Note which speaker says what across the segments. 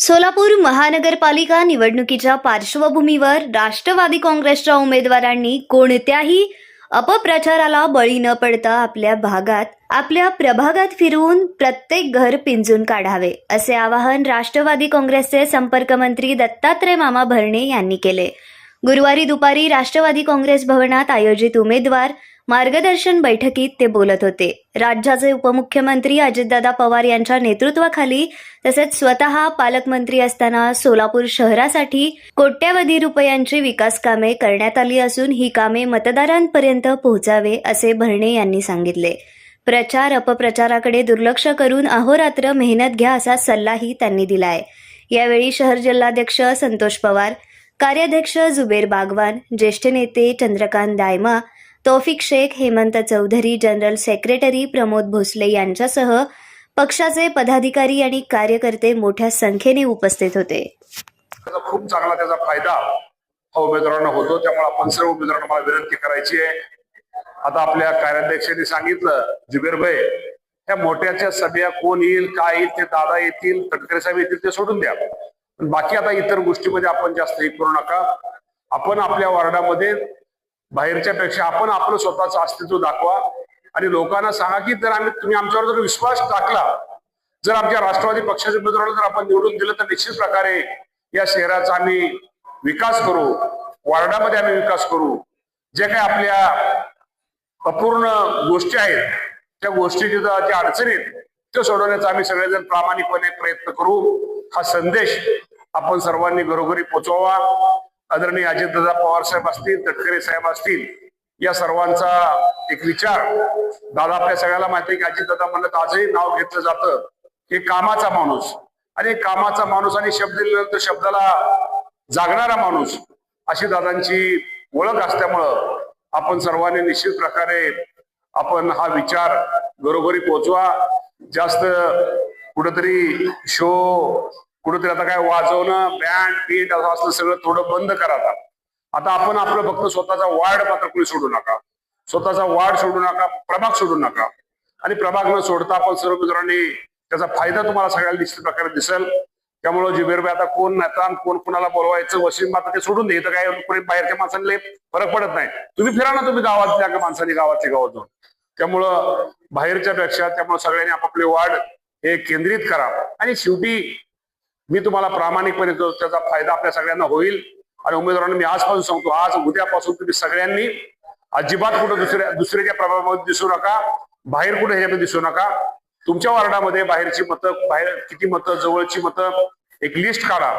Speaker 1: सोलापूर महानगरपालिका निवडणुकीच्या पार्श्वभूमीवर राष्ट्रवादी काँग्रेसच्या उमेदवारांनी कोणत्याही अपप्रचाराला बळी न पडता आपल्या भागात आपल्या प्रभागात फिरवून प्रत्येक घर पिंजून काढावे असे आवाहन राष्ट्रवादी काँग्रेसचे संपर्क मंत्री दत्तात्रय मामा भरणे यांनी केले. गुरुवारी दुपारी राष्ट्रवादी काँग्रेस भवनात आयोजित उमेदवार मार्गदर्शन बैठकीत ते बोलत होते. राज्याचे उपमुख्यमंत्री अजितदादा पवार यांच्या नेतृत्वाखाली तसेच स्वतः पालकमंत्री असताना सोलापूर शहरासाठी कोट्यवधी रुपयांची विकास कामे करण्यात आली असून ही कामे मतदारांपर्यंत पोहोचावे असे भरणे यांनी सांगितले. प्रचार अपप्रचाराकडे दुर्लक्ष करून अहोरात्र मेहनत घ्या असा सल्लाही त्यांनी दिलाय. यावेळी शहर जिल्हाध्यक्ष संतोष पवार कार्याध्यक्ष जुबेर बागवान ज्येष्ठ नेते चंद्रकांत दायमा तौफिक शेख हेमंत चौधरी जनरल सेक्रेटरी प्रमोद भोसले यांच्यासह पक्षाचे पदाधिकारी आणि कार्यकर्ते मोठ्या संख्येने उपस्थित होते.
Speaker 2: त्याचा खूप चांगला त्याचा फायदा हा उमेदवारांना होतो. त्यामुळे आपण सर्व उमेदवारांना मला विनंती करायची आहे. आता आपल्या कार्याध्यक्षांनी सांगितलं जुबेर भाई त्या मोठ्याच्या सभ्या कोण येईल काय येईल ते दादा येतील तटकरे साहेब येतील ते सोडून द्या. पण बाकी आता इतर गोष्टीमध्ये आपण जास्त हे करू नका. आपण आपल्या वार्डामध्ये बाहेरच्या पेक्षा आपण आपलं स्वतःचं अस्तित्व दाखवा. आणि लोकांना सांगा की जर आम्ही तुम्ही आमच्यावर जर विश्वास टाकला जर आमच्या राष्ट्रवादी पक्षाचे उमेदवाराला जर आपण निवडून दिलं तर निश्चित प्रकारे या शहराचा आम्ही विकास करू. वार्डामध्ये आम्ही विकास करू. जे काही आपल्या अपूर्ण गोष्टी आहेत त्या गोष्टी ज्या ज्या अडचणी आहेत ते सोडवण्याचा आम्ही सगळेजण प्रामाणिकपणे प्रयत्न करू. हा संदेश आपण सर्वांनी घरोघरी पोचवावा. आदरणीय अजितदादा पवार साहेब असतील तटकरे साहेब असतील या सर्वांचा एक विचार. दादा आपल्या सगळ्याला माहिती आहे की अजितदादा म्हणलं तर आजही नाव घेतलं जातं. हे कामाचा माणूस. आणि कामाचा माणूस आणि शब्द दिल्यानंतर शब्दाला जागणारा माणूस अशी दादांची ओळख असल्यामुळं आपण सर्वांनी निश्चित प्रकारे आपण हा विचार घरोघरी पोचवा. जास्त कुठंतरी शो कुठेतरी आता काय वाजवणं बँड पीट असं असलं सगळं थोडं बंद करा आता. आता आपण आपलं फक्त स्वतःचा वार्ड मात्र कुणी सोडू नका. स्वतःचा वार्ड सोडू नका प्रभाग सोडू नका. आणि प्रभाग न सोडता आपण सर्व मित्रांनी त्याचा फायदा तुम्हाला सगळ्याला निश्चित प्रकारे दिसेल. त्यामुळे जुबेरबाई आता कोण नेता कोण कुणाला बोलवायचं वसीम आता ते सोडून दे. इथं काय कोणी बाहेरच्या माणसांना फरक पडत नाही. तुम्ही फिरा ना तुम्ही गावातल्या का माणसांनी गावातल्या गावात जाऊन. त्यामुळं बाहेरच्या पेक्षा त्यामुळे सगळ्यांनी आपापले वार्ड हे केंद्रित करा. आणि शेवटी मी तुम्हाला प्रामाणिकपणे त्याचा फायदा आपल्या सगळ्यांना होईल. आणि उमेदवारांना मी आजपासून सांगतो आज उद्यापासून तुम्ही सगळ्यांनी अजिबात कुठं दुसऱ्या दुसऱ्याच्या प्रभावामध्ये दिसू नका. बाहेर कुठे ह्याच्यामध्ये दिसू नका. तुमच्या वार्डामध्ये बाहेरची मतं बाहेर किती मतं जवळची मतं एक लिस्ट काढा.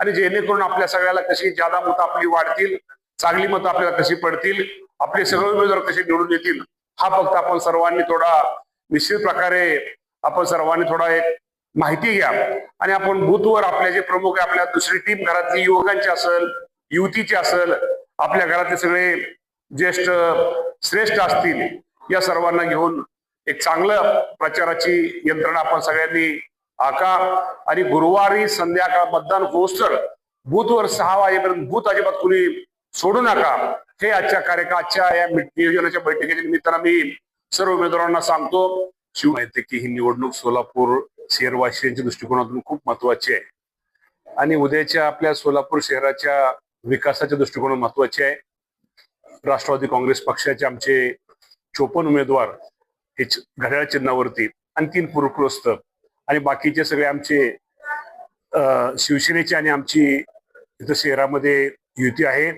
Speaker 2: आणि जेणेकरून आपल्या सगळ्याला कशी जादा मतं आपली वाढतील चांगली मतं आपल्याला कशी पडतील आपले सगळे उमेदवार कसे निवडून येतील हा फक्त आपण सर्वांनी थोडा निश्चित प्रकारे आपण सर्वांनी थोडा एक माहिती घ्या. आणि आपण बुथवर आपल्या जे प्रमुख आहे आपल्या दुसरी टीम घरातली युवकांची असेल युवतीची असेल आपल्या घरातले सगळे ज्येष्ठ श्रेष्ठ असतील या सर्वांना घेऊन एक चांगलं प्रचाराची यंत्रणा आपण सगळ्यांनी आका. आणि गुरुवारी संध्याकाळ मतदान होस्टर बूथवर सहा वाजेपर्यंत बूथ अजिबात कुणी सोडू नका. हे आजच्या कार्यक्रम आजच्या या नियोजनाच्या बैठकीच्या निमित्तानं मी सर्व उमेदवारांना सांगतो शिव माहिती की ही निवडणूक सोलापूर शहरवासियांच्या दृष्टिकोनातून खूप महत्वाची आहे. आणि उद्याच्या आपल्या सोलापूर शहराच्या विकासाच्या दृष्टिकोनातून महत्वाची आहे. राष्ट्रवादी काँग्रेस पक्षाचे आमचे चोपन्न उमेदवार हे घड्याळ चिन्हावरती आणि तीन पूरग्रस्त. आणि बाकीचे सगळे आमचे शिवसेनेचे आणि आमची इथं शहरामध्ये युती आहे.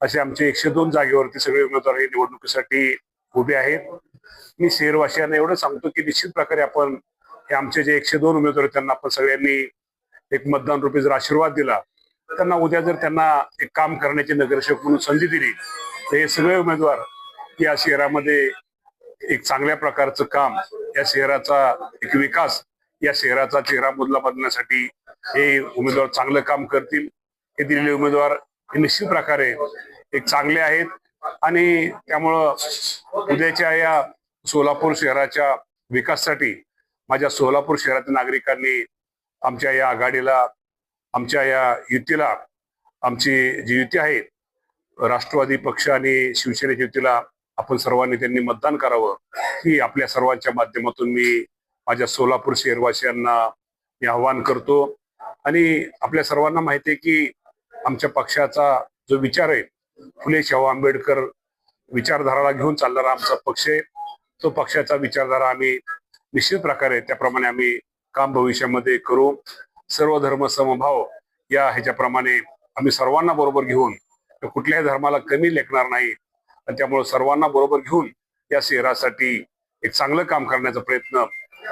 Speaker 2: असे आमचे एकशे दोन जागेवरती सगळे उमेदवार हे निवडणुकीसाठी उभे आहेत. मी शहरवासियांना एवढं सांगतो की निश्चित प्रकारे आपण हे आमचे जे एकशे दोन उमेदवार त्यांना आपण सगळ्यांनी एक मतदान रुपी जर आशीर्वाद दिला. त्यांना उद्या जर त्यांना एक काम करण्याची नगरसेवक म्हणून संधी दिली तर हे सगळे उमेदवार या शहरामध्ये एक चांगल्या प्रकारचं काम या शहराचा एक विकास या शहराचा चेहरा बदला बदलण्यासाठी हे उमेदवार चांगलं काम करतील. हे दिलेले उमेदवार हे निश्चित प्रकारे एक चांगले आहेत. आणि त्यामुळं उद्याच्या या सोलापूर शहराच्या विकासासाठी माझ्या सोलापूर शहरातील नागरिकांनी आमच्या या आघाडीला आमच्या या युतीला आमची जी युती आहे राष्ट्रवादी पक्ष आणि शिवसेनेच्या युतीला आपण सर्वांनी त्यांनी मतदान करावं ही आपल्या सर्वांच्या माध्यमातून मी माझ्या सोलापूर शहरवासियांना मी आव्हान करतो. आणि आपल्या सर्वांना माहिती आहे की आमच्या पक्षाचा जो विचार आहे फुले शाहू आंबेडकर विचारधाराला घेऊन चालणारा आमचा पक्ष आहे. तो पक्षाचा विचारधारा आम्ही निश्चित प्रकारे त्याप्रमाणे आम्ही काम भविष्यामध्ये करू. सर्व धर्म समभाव या ह्याच्याप्रमाणे आम्ही सर्वांना बरोबर घेऊन कुठल्याही धर्माला कमी लेखणार नाही. आणि त्यामुळे सर्वांना बरोबर घेऊन या शहरासाठी एक चांगलं काम करण्याचा प्रयत्न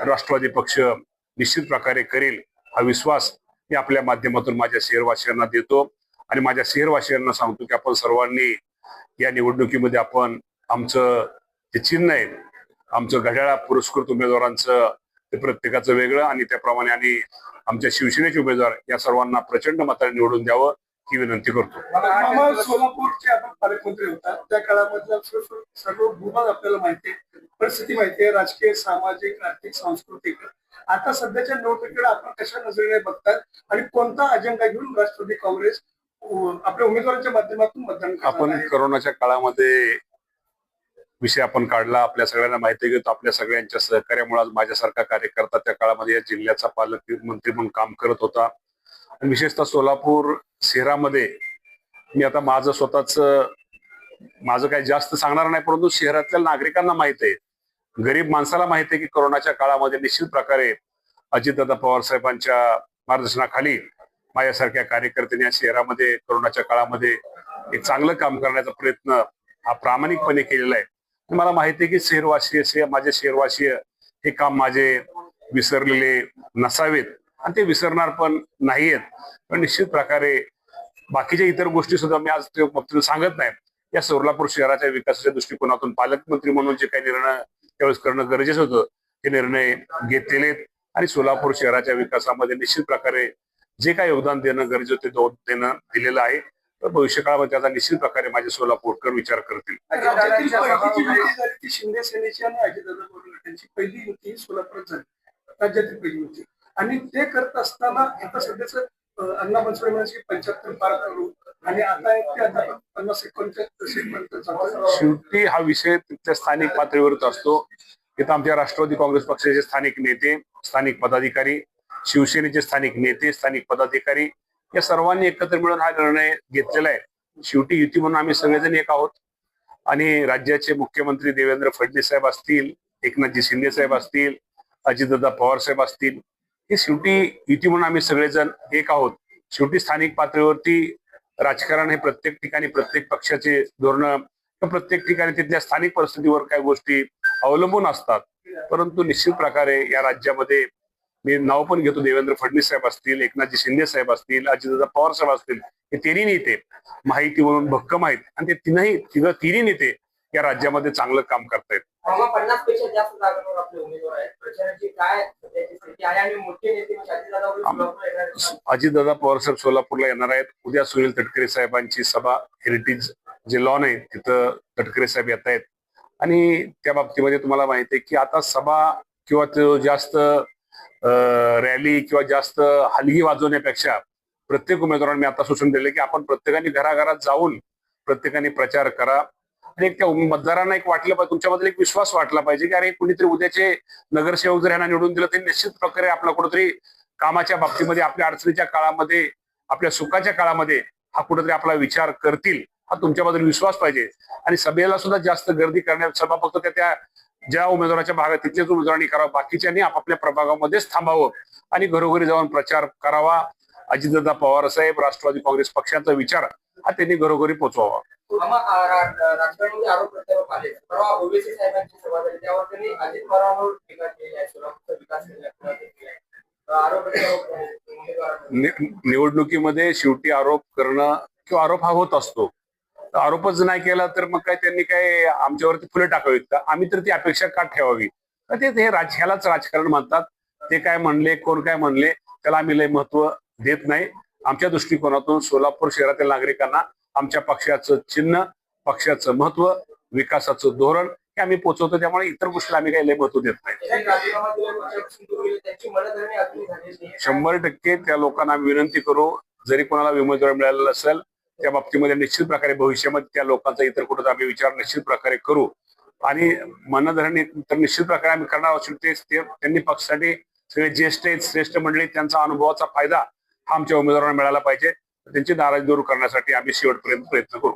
Speaker 2: राष्ट्रवादी पक्ष निश्चित प्रकारे करेल हा विश्वास मी आपल्या माध्यमातून माझ्या शहरवासियांना देतो. आणि माझ्या शहरवासियांना सांगतो की आपण सर्वांनी या निवडणुकीमध्ये आपण आमचं जे चिन्ह आहे आमचं घड्याळा पुरस्कृत उमेदवारांचं ते प्रत्येकाचं वेगळं आणि त्याप्रमाणे आणि आमच्या शिवसेनेचे उमेदवार या सर्वांना प्रचंड मताने निवडून द्यावं ही विनंती करतो.
Speaker 3: सोलापूरचे आपण पालकमंत्री होता त्या काळामधला सर्व भूभाग आपल्याला माहिती आहे. परिस्थिती माहिती आहे. राजकीय सामाजिक आर्थिक सांस्कृतिक. आता सध्याच्या निवडणुकीकडे आपण कशा नजरेने बघतात आणि कोणता अजेंडा घेऊन राष्ट्रवादी काँग्रेस आपल्या उमेदवारांच्या माध्यमातून मतदान
Speaker 2: आपण? करोनाच्या काळामध्ये विषय आपण काढला आपल्या सगळ्यांना माहिती घेतो आपल्या सगळ्यांच्या सहकार्यामुळे आज माझ्यासारखा कार्यकर्ता त्या काळामध्ये या जिल्ह्याचा पालकमंत्री म्हणून काम करत होता. आणि विशेषतः सोलापूर शहरामध्ये मी आता माझं स्वतःच माझं काही जास्त सांगणार नाही परंतु शहरातल्या नागरिकांना माहीत आहे. गरीब माणसाला माहिती आहे की कोरोनाच्या काळामध्ये निश्चित प्रकारे अजितदादा पवार साहेबांच्या मार्गदर्शनाखाली माझ्यासारख्या कार्यकर्त्यांनी या शहरामध्ये कोरोनाच्या काळामध्ये एक चांगलं काम करण्याचा प्रयत्न हा प्रामाणिकपणे केलेला आहे. मला माहिती आहे की शहरवासीय शे- माझे शहरवासीय हे काम माझे विसरलेले नसावेत आणि ते विसरणार पण नाहीयेत. पण निश्चित प्रकारे बाकीच्या इतर गोष्टी सुद्धा मी आज ते बाबतीत सांगत नाही. या सोलापूर शहराच्या विकासाच्या दृष्टिकोनातून पालकमंत्री म्हणून जे काही निर्णय त्यावेळेस करणं गरजेचं होतं ते निर्णय घेतलेले आणि सोलापूर शहराच्या विकासामध्ये निश्चित प्रकारे जे काही योगदान देणं गरजेचं ते देणं दिलेलं आहे. तर भविष्यकाळामध्ये त्याचा निश्चित प्रकारे माझे सोलापूरकर विचार करतील.
Speaker 3: शिंदे सेनेची आणि अजितदादा यांची पहिली युती सोलापूरात झाली. राज्यातील पहिली युती. आणि ते करत असताना आता सध्याच अण्णा बनसोडे म्हणायचे पंच्याहत्तर पार करू. आणि आता एक ते आता पन्नास जातो.
Speaker 2: शेवटी हा विषय तिथल्या स्थानिक पातळीवरच असतो. इथं आमच्या राष्ट्रवादी काँग्रेस पक्षाचे स्थानिक नेते स्थानिक पदाधिकारी शिवसेनेचे स्थानिक नेते स्थानिक पदाधिकारी या सर्वांनी एकत्र मिळून हा निर्णय घेतलेला आहे. शेवटी युती म्हणून आम्ही सगळेजण एक आहोत. आणि राज्याचे मुख्यमंत्री देवेंद्र फडणवीस साहेब असतील एकनाथजी शिंदे साहेब असतील अजितदादा पवार साहेब असतील हे शेवटी युती म्हणून आम्ही सगळेजण एक आहोत. शेवटी स्थानिक पातळीवरती राजकारण हे प्रत्येक ठिकाणी प्रत्येक पक्षाचे धोरणं प्रत्येक ठिकाणी तिथल्या स्थानिक परिस्थितीवर काही गोष्टी अवलंबून असतात. परंतु निश्चित प्रकारे या राज्यामध्ये मी नाव पण घेतो देवेंद्र फडणवीस साहेब असतील एकनाथजी शिंदे साहेब असतील अजितदादा पवार साहेब असतील हे तिन्ही नेते माहिती म्हणून भक्कम आहेत. आणि ते तीनही तिघ तिन्ही नेते या राज्यामध्ये चांगलं काम करतायत.
Speaker 4: म्हणजे अजितदादा
Speaker 2: पवार साहेब सोलापूरला येणार आहेत. उद्या सुनील तटकरे साहेबांची सभा हेरिटेज जे लॉन आहे तिथं तटकरे साहेब येत आहेत. आणि त्या बाबतीमध्ये तुम्हाला माहिती आहे की आता सभा किंवा तो जास्त रॅली किंवा जास्त हलगी वाजवण्यापेक्षा प्रत्येक उमेदवारांनी आता सूचन दिले की आपण प्रत्येकाने घराघरात जाऊन प्रत्येकाने प्रचार करा. आणि त्या मतदारांना एक वाटलं पाहिजे तुमच्याबद्दल एक विश्वास वाटला पाहिजे की अरे कुणीतरी उद्याचे नगरसेवक जर यांना निवडून दिलं तरी निश्चित प्रकारे आपला कुठेतरी कामाच्या बाबतीमध्ये आपल्या अडचणीच्या काळामध्ये आपल्या सुखाच्या काळामध्ये हा कुठेतरी आपला विचार करतील. हा तुमच्याबद्दल विश्वास पाहिजे. आणि सभेला सुद्धा जास्त गर्दी करण्यात सभा फक्त त्या त्या ज्या उमेदवाराच्या भागात तिथलेच उमेदवारांनी करावं बाकीच्यांनी आपापल्या प्रभागामध्येच थांबावं आणि घरोघरी जाऊन प्रचार करावा. अजितदादा पवार साहेब राष्ट्रवादी काँग्रेस पक्षाचा विचार हा त्यांनी घरोघरी पोचवावा. निवडणुकीमध्ये शेवटी आरोप करणं किंवा आरोप हा होत असतो. आरोपच नाही केला तर मग काय त्यांनी काय आमच्यावरती फुले टाकावीत का? आम्ही तर ती अपेक्षा का ठेवावी? तर ते हे राज ह्यालाच राजकारण म्हणतात. ते काय म्हणले कोण काय म्हणले त्याला आम्ही लय महत्त्व देत नाही. आमच्या दृष्टिकोनातून सोलापूर शहरातील नागरिकांना आमच्या पक्षाचं चिन्ह पक्षाचं महत्त्व विकासाचं धोरण हे आम्ही पोचवतो. त्यामुळे इतर गोष्टीला आम्ही काही लय महत्त्व देत नाही.
Speaker 4: नाही
Speaker 2: शंभर टक्के त्या लोकांना आम्ही विनंती करू जरी कोणाला उमेदवार मिळालेला असेल त्या बाबतीमध्ये निश्चित प्रकारे भविष्यामध्ये त्या लोकांचा इतर कुठं आम्ही विचार निश्चित प्रकारे करू. आणि मनधरणी तर निश्चित प्रकारे आम्ही करणार असून ते ते- त्यांनी पक्षासाठी सगळे ज्येष्ठ आहेत श्रेष्ठ मंडळी त्यांचा अनुभवाचा फायदा हा आमच्या उमेदवारांना मिळाला पाहिजे. त्यांची नाराजी दूर करण्यासाठी आम्ही शेवटपर्यंत प्रयत्न करू.